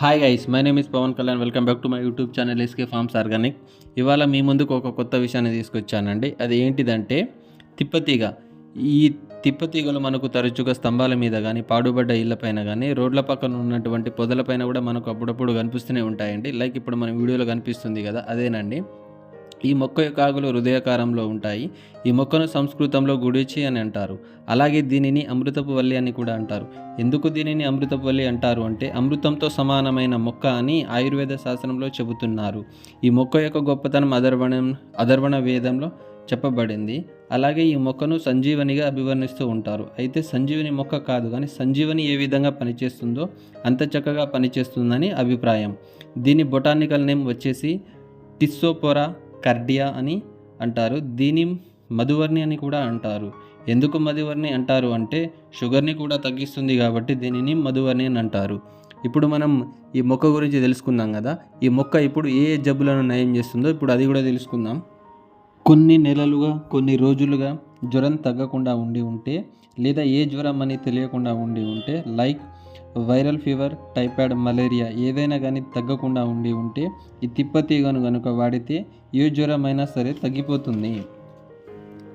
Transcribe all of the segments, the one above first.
Hi guys my name is Pawan Kalyan welcome back to my YouTube channel S K farms organic ఇవాళ మీ ముందుకు ఒక కొత్త విషయాన్ని తీసుకొచ్చానండి. అది ఏంటిదంటే తిప్పతీగ. ఈ తిప్పతీగలు మనకు తరచుగా స్తంభాల మీద కానీ పాడుబడ్డ ఇళ్ళపైన కానీ రోడ్ల పక్కన ఉన్నటువంటి పొదలపైన కూడా మనకు అప్పుడప్పుడు కనిపిస్తూనే ఉంటాయండి. లైక్ ఇప్పుడు మన వీడియోలో కనిపిస్తుంది కదా అదేనండి. ఈ మొక్క యొక్క ఆకులు హృదయకారంలో ఉంటాయి. ఈ మొక్కను సంస్కృతంలో గుడిచి అని అంటారు. అలాగే దీనిని అమృతపు వల్లి అని కూడా అంటారు. ఎందుకు దీనిని అమృతపు వల్లి అంటారు అంటే అమృతంతో సమానమైన మొక్క అని ఆయుర్వేద శాస్త్రంలో చెబుతున్నారు. ఈ మొక్క యొక్క గొప్పతనం అధర్వణం అదర్వణ వేదంలో చెప్పబడింది. అలాగే ఈ మొక్కను సంజీవనిగా అభివర్ణిస్తూ ఉంటారు. అయితే సంజీవని మొక్క కాదు కానీ సంజీవని ఏ విధంగా పనిచేస్తుందో అంత చక్కగా పనిచేస్తుందని అభిప్రాయం. దీని బొటానికల్ నేమ్ వచ్చేసి టిస్సోపోరా కర్డియా అని అంటారు. దీని మధువర్ణి అని కూడా అంటారు. ఎందుకు మధువర్ణి అంటారు అంటే షుగర్ని కూడా తగ్గిస్తుంది కాబట్టి దీనిని మధువర్ణి అని అంటారు. ఇప్పుడు మనం ఈ మొక్క గురించి తెలుసుకుందాం కదా. ఈ మొక్క ఇప్పుడు ఏ ఏ జబ్బులను నయం చేస్తుందో ఇప్పుడు అది కూడా తెలుసుకుందాం. కొన్ని నెలలుగా కొన్ని రోజులుగా జ్వరం తగ్గకుండా ఉండి ఉంటే లేదా ఏ జ్వరం అని తెలియకుండా ఉండి ఉంటే like viral fever typhoid malaria ఏదైనా కానీ తగ్గకుండా ఉండి ఉంటే ఈ తిప్పతీగను కనుక వాడితే ఏ జ్వరమైనా సరే తగ్గిపోతుంది.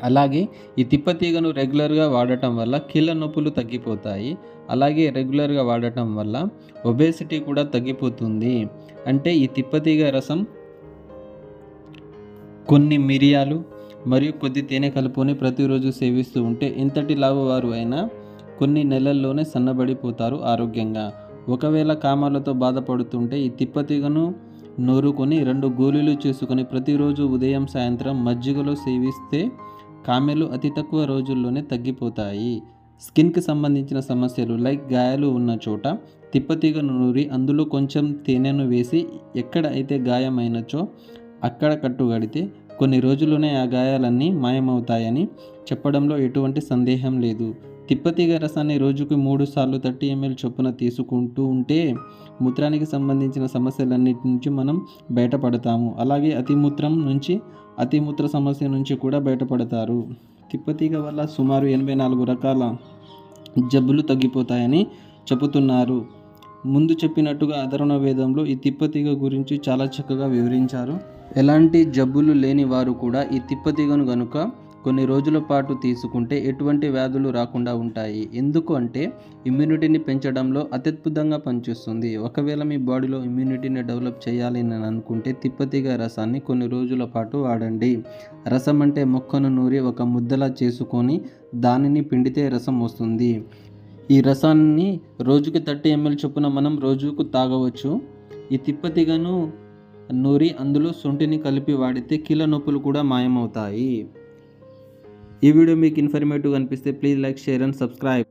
అలాగే ఈ తిప్పతీగను రెగ్యులర్గా వాడటం వల్ల కీళ్ళ నొప్పులు తగ్గిపోతాయి. అలాగే రెగ్యులర్గా వాడటం వల్ల ఒబేసిటీ కూడా తగ్గిపోతుంది. అంటే ఈ తిప్పతీగ రసం కొన్ని మిరియాలు మరియు కొద్ది తేనె కలుపుకొని ప్రతిరోజు సేవిస్తూ ఉంటే ఎంతటి లాభవారు అయినా కొన్ని నెలల్లోనే సన్నబడిపోతారు ఆరోగ్యంగా. ఒకవేళ కామాలతో బాధపడుతుంటే ఈ తిప్పతీగను నూరుకొని రెండు గోళీలు చేసుకొని ప్రతిరోజు ఉదయం సాయంత్రం మజ్జిగలో సేవిస్తే కామెలు అతి తక్కువ రోజుల్లోనే తగ్గిపోతాయి. స్కిన్కి సంబంధించిన సమస్యలు లైక్ గాయాలు ఉన్న చోట తిప్పతీగను నూరి అందులో కొంచెం తేనెను వేసి ఎక్కడ అయితే గాయమైనచో అక్కడ కట్టుగడితే కొన్ని రోజుల్లోనే ఆ గాయాలన్నీ మాయమవుతాయని చెప్పడంలో ఎటువంటి సందేహం లేదు. తిప్పతీగ రసాన్ని రోజుకు మూడు సార్లు థర్టీ ఎంఎల్ చొప్పున తీసుకుంటూ ఉంటే మూత్రానికి సంబంధించిన సమస్యలన్నిటి నుంచి మనం బయటపడతాము. అలాగే అతిమూత్రం నుంచి అతిమూత్ర సమస్య నుంచి కూడా బయటపడతారు. తిప్పతీగ వల్ల సుమారు ఎనభై నాలుగు రకాల జబ్బులు తగ్గిపోతాయని చెబుతున్నారు. ముందు చెప్పినట్టుగా అధర్వణ వేదంలో ఈ తిప్పతీగ గురించి చాలా చక్కగా వివరించారు. ఎలాంటి జబ్బులు లేని వారు కూడా ఈ తిప్పతీగను గనుక కొన్ని రోజుల పాటు తీసుకుంటే ఎటువంటి వ్యాధులు రాకుండా ఉంటాయి. ఎందుకు అంటే ఇమ్యూనిటీని పెంచడంలో అత్యద్భుతంగా పనిచేస్తుంది. ఒకవేళ మీ బాడీలో ఇమ్యూనిటీని డెవలప్ చేయాలి అని అనుకుంటే తిప్పతీగ రసాన్ని కొన్ని రోజుల పాటు వాడండి. రసం అంటే మొక్కను నూరి ఒక ముద్దలా చేసుకొని దానిని పిండితే రసం వస్తుంది. ఈ రసాన్ని రోజుకి థర్టీ ఎంఎల్ చొప్పున మనం రోజుకు తాగవచ్చు. ఈ తిప్పతిగను నూరి అందులో శొంఠిని కలిపి వాడితే కీళ్ళ నొప్పులు కూడా మాయమవుతాయి. ఈ వీడియో మీకు ఇన్ఫర్మేటివ్ అనిపిస్తే please like share and subscribe.